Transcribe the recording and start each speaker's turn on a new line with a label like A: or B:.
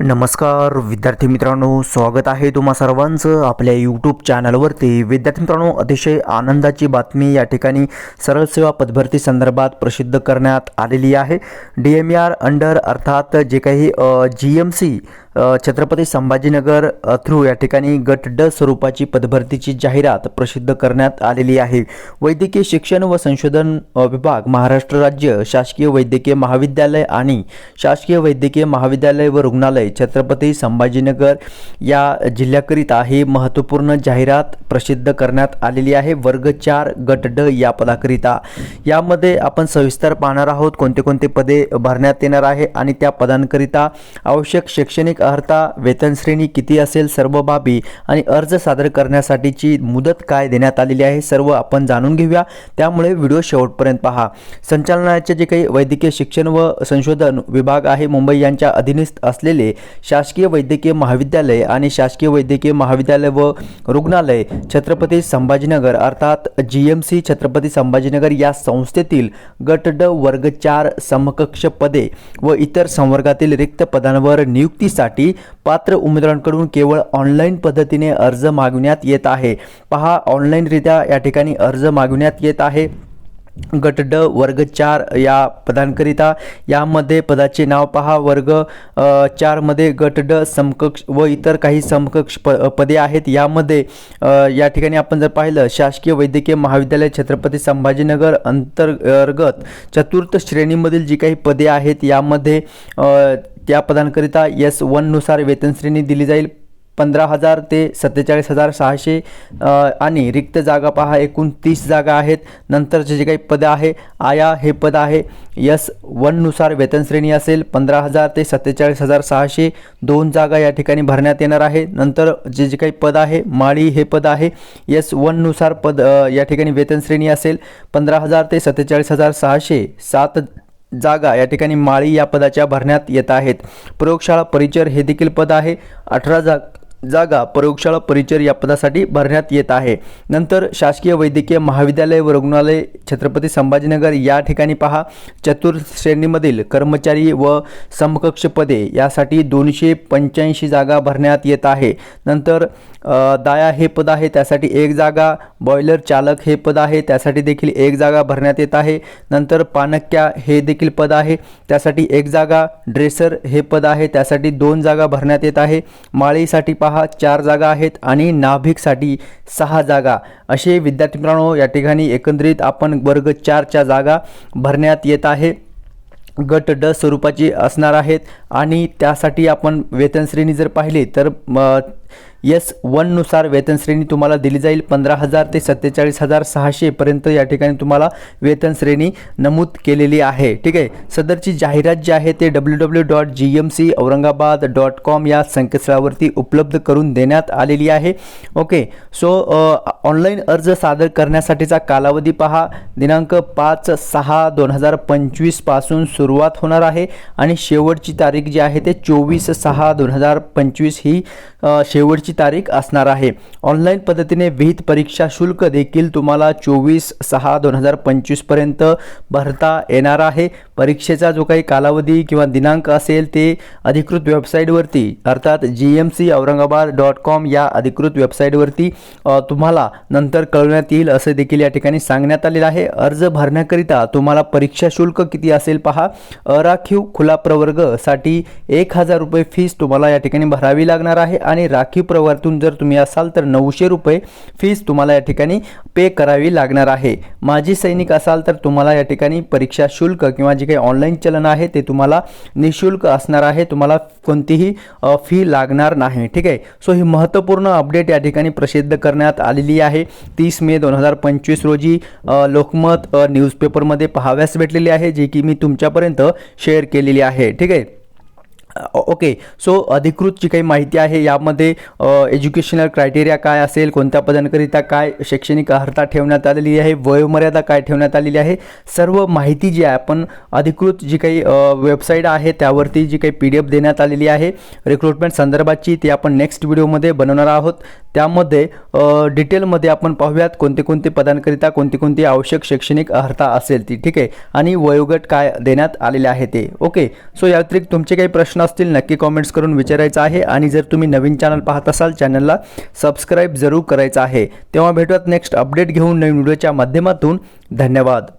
A: नमस्कार विद्यार्थी मित्रांनो स्वागत आहे तुम्हा सर्वांचं आपल्या यूट्यूब चॅनलवरती विद्यार्थी मित्रांनो अतिशय आनंदाची बातमी या ठिकाणी सरळ सेवा पदभरती संदर्भात प्रसिद्ध करण्यात आलेली आहे. डी एम आर अंडर अर्थात जे काही G M C Chhatrapati Sambhajinagar through या ठिकाणी गट ड स्वरूपाची पदभरतीची जाहिरात प्रसिद्ध करण्यात आलेली आहे. वैद्यकीय शिक्षण व संशोधन विभाग महाराष्ट्र राज्य शासकीय वैद्यकीय महाविद्यालय आणि शासकीय वैद्यकीय महाविद्यालय व रुग्णालय छत्रपती संभाजीनगर या जिल्ह्याकरिता ही महत्त्वपूर्ण जाहिरात प्रसिद्ध करण्यात आलेली आहे. वर्ग चार गट ड या पदाकरिता. यामध्ये आपण सविस्तर पाहणार आहोत कोणते कोणते पदे भरण्यात येणार आहे आणि त्या पदांकरिता आवश्यक शैक्षणिक अर्हता वेतन श्रेणी किती असेल सर्व बाबी आणि अर्ज सादर करण्यासाठीची मुदत काय देण्यात आलेली आहे सर्व आपण जाणून घेऊया. त्यामुळे व्हिडिओ शेवटपर्यंत पहा. संचालनाचे जे काही वैद्यकीय शिक्षण व संशोधन विभाग आहे मुंबई यांच्या अधीनस्थ असलेले शासकीय वैद्यकीय महाविद्यालय आणि शासकीय वैद्यकीय महाविद्यालय व रुग्णालय छत्रपती संभाजीनगर अर्थात G M C Chhatrapati Sambhajinagar या संस्थेतील गट ड वर्ग चार समकक्ष पदे व इतर संवर्गातील रिक्त पदांवर नियुक्तीसाठी पात्र उमेदवारांकडून केवळ ऑनलाईन पद्धतीने अर्ज मागविण्यात येत आहे. पहा ऑनलाईनरित्या या ठिकाणी अर्ज मागविण्यात येत आहे. गट ड वर्ग चार या पदांकरिता यामध्ये पदाचे नाव पहा. वर्ग चारमध्ये गट ड समकक्ष व इतर काही समकक्ष प पदे आहेत. यामध्ये या ठिकाणी आपण जर पाहिलं शासकीय वैद्यकीय महाविद्यालय छत्रपती संभाजीनगर अंतर्गत चतुर्थ श्रेणीमधील जी काही पदे आहेत यामध्ये त्या पदांकरिता एस वननुसार वेतन श्रेणी दिली जाईल. पंधरा हजार ते सत्तेचाळीस हजार सहाशे आणि रिक्त जागा पहा एकूण तीस जागा आहेत. नंतरचे जे काही पद आहे आया हे पद आहे. यस वननुसार वेतन श्रेणी असेल पंधरा हजार ते सत्तेचाळीस हजार सहाशे दोन जागा या ठिकाणी भरण्यात येणार आहे. नंतर जे जे काही पद आहे माळी हे पद आहे. यस वननुसार पद या ठिकाणी वेतन श्रेणी असेल पंधरा हजार ते सत्तेचाळीस हजार सहाशे सात जागा या ठिकाणी माळी या पदाच्या भरण्यात येत आहेत. प्रयोगशाळा परिचर हे देखील पद आहे. अठरा जाग जागा प्रयोगशाळा परिचर या पदासाठी भरण्यात येत आहे. नंतर शासकीय वैद्यकीय महाविद्यालय व रुग्णालय छत्रपती संभाजीनगर या ठिकाणी पहा. चतुर्थ श्रेणीमधील कर्मचारी व समकक्ष पदे यासाठी दोनशे पंच्याऐंशी जागा भरण्यात येत आहे. नंतर दाया हे पद आहे त्यासाठी एक जागा. बॉयलर चालक हे पद आहे त्यासाठी देखील एक जागा भरण्यात येत आहे. नंतर पानक्या हे देखील पद आहे त्यासाठी एक जागा. ड्रेसर हे पद आहे त्यासाठी दोन जागा भरण्यात येत आहे. माळीसाठी पहा. चार जागा आहेत आणि नाभिकसाठी सहा जागा. असे विद्यार्थी मित्रांनो या ठिकाणी एकंदरीत आपण वर्ग चारच्या जागा भरण्यात येत आहे. गट ड स्वरूपाची असणार आहेत आणि त्यासाठी आपण वेतनश्रेणी जर पाहिली तर म, एस वननुसार वेतन श्रेणी तुम्हाला दिली जाईल. पंधरा हजार ते सत्तेचाळीस हजार सहाशेपर्यंत या ठिकाणी तुम्हाला वेतन श्रेणी नमूद केलेली आहे. ठीक आहे? सदरची जाहिरात जी आहे ते W W dot G M C Aurangabad dot com या संकेतस्थळावरती उपलब्ध करून देण्यात आलेली आहे. ओके? सो ऑनलाईन अर्ज सादर करण्यासाठीचा कालावधी पहा. दिनांक पाच सहा दोन हजार पंचवीसपासून सुरुवात होणार आहे आणि शेवटची तारीख जी आहे ते चोवीस सहा दोन हजार पंचवीस ही शेवटची परीक्षेची तारीख असणार आहे. ऑनलाईन पद्धतीने विहित परीक्षा शुल्क देखील तुम्हाला चोवीस सहा दोन हजार पंचवीसपर्यंत भरता येणार आहे. परीक्षेचा जो काही कालावधी किंवा दिनांक असेल ते अधिकृत वेबसाईटवरती अर्थात G M C Aurangabad dot com या अधिकृत वेबसाईटवरती तुम्हाला नंतर कळवण्यात येईल असं देखील या ठिकाणी सांगण्यात आलेलं आहे. अर्ज भरण्याकरिता तुम्हाला परीक्षा शुल्क किती असेल पहा. अराखीव खुला प्रवर्गसाठी एक हजार रुपये फीस तुम्हाला या ठिकाणी भरावी लागणार आहे आणि राखीव प्रवर्गातून जर तुम्ही असाल तर नऊशे रुपये फीस तुम्हाला या ठिकाणी पे करावी लागणार आहे. माजी सैनिक असाल तर तुम्हाला या ठिकाणी परीक्षा शुल्क किंवा जे काही ऑनलाईन चलन आहे ते तुम्हाला निशुल्क असणार आहे. तुम्हाला कोणतीही फी लागणार नाही. ठीक आहे? सो ही महत्त्वपूर्ण अपडेट या ठिकाणी प्रसिद्ध करण्यात आलेली आहे. तीस मे दोन हजार पंचवीस रोजी लोकमत न्यूजपेपरमध्ये पाहाव्यास भेटलेली आहे जी की मी तुमच्यापर्यंत शेअर केलेली आहे. ठीक आहे? ओके. सो अधिकृत जी काही माहिती आहे यामध्ये एज्युकेशनल क्रायटेरिया काय असेल कोणत्या पदांकरिता काय शैक्षणिक अर्हता ठेवण्यात आलेली आहे वयोमर्यादा काय ठेवण्यात आलेली आहे सर्व माहिती जी आहे आपण अधिकृत जी काही वेबसाईट आहे त्यावरती जी काही पी डी एफ देण्यात आलेली आहे. रिक्रुटमेंट संदर्भाची ती आपण नेक्स्ट व्हिडिओमध्ये बनवणार आहोत. त्यामध्ये डिटेलमध्ये आपण पाहूयात कोणते कोणते पदांकरिता कोणती कोणती आवश्यक शैक्षणिक अर्हता असेल ती. ठीक आहे? आणि वयोगट काय देण्यात आलेले आहे ते. ओके. सो या व्यतिरिक्त तुमचे काही प्रश्न प्रश्न असतील नक्की कॉमेंट्स करून विचारायचं आहे. आणि जर तुम्ही नवीन चॅनल पाहत असाल चॅनलला सबस्क्राईब जरूर करायचं आहे. तेव्हा भेटूयात नेक्स्ट अपडेट घेऊन नवीन व्हिडिओच्या माध्यमातून. धन्यवाद.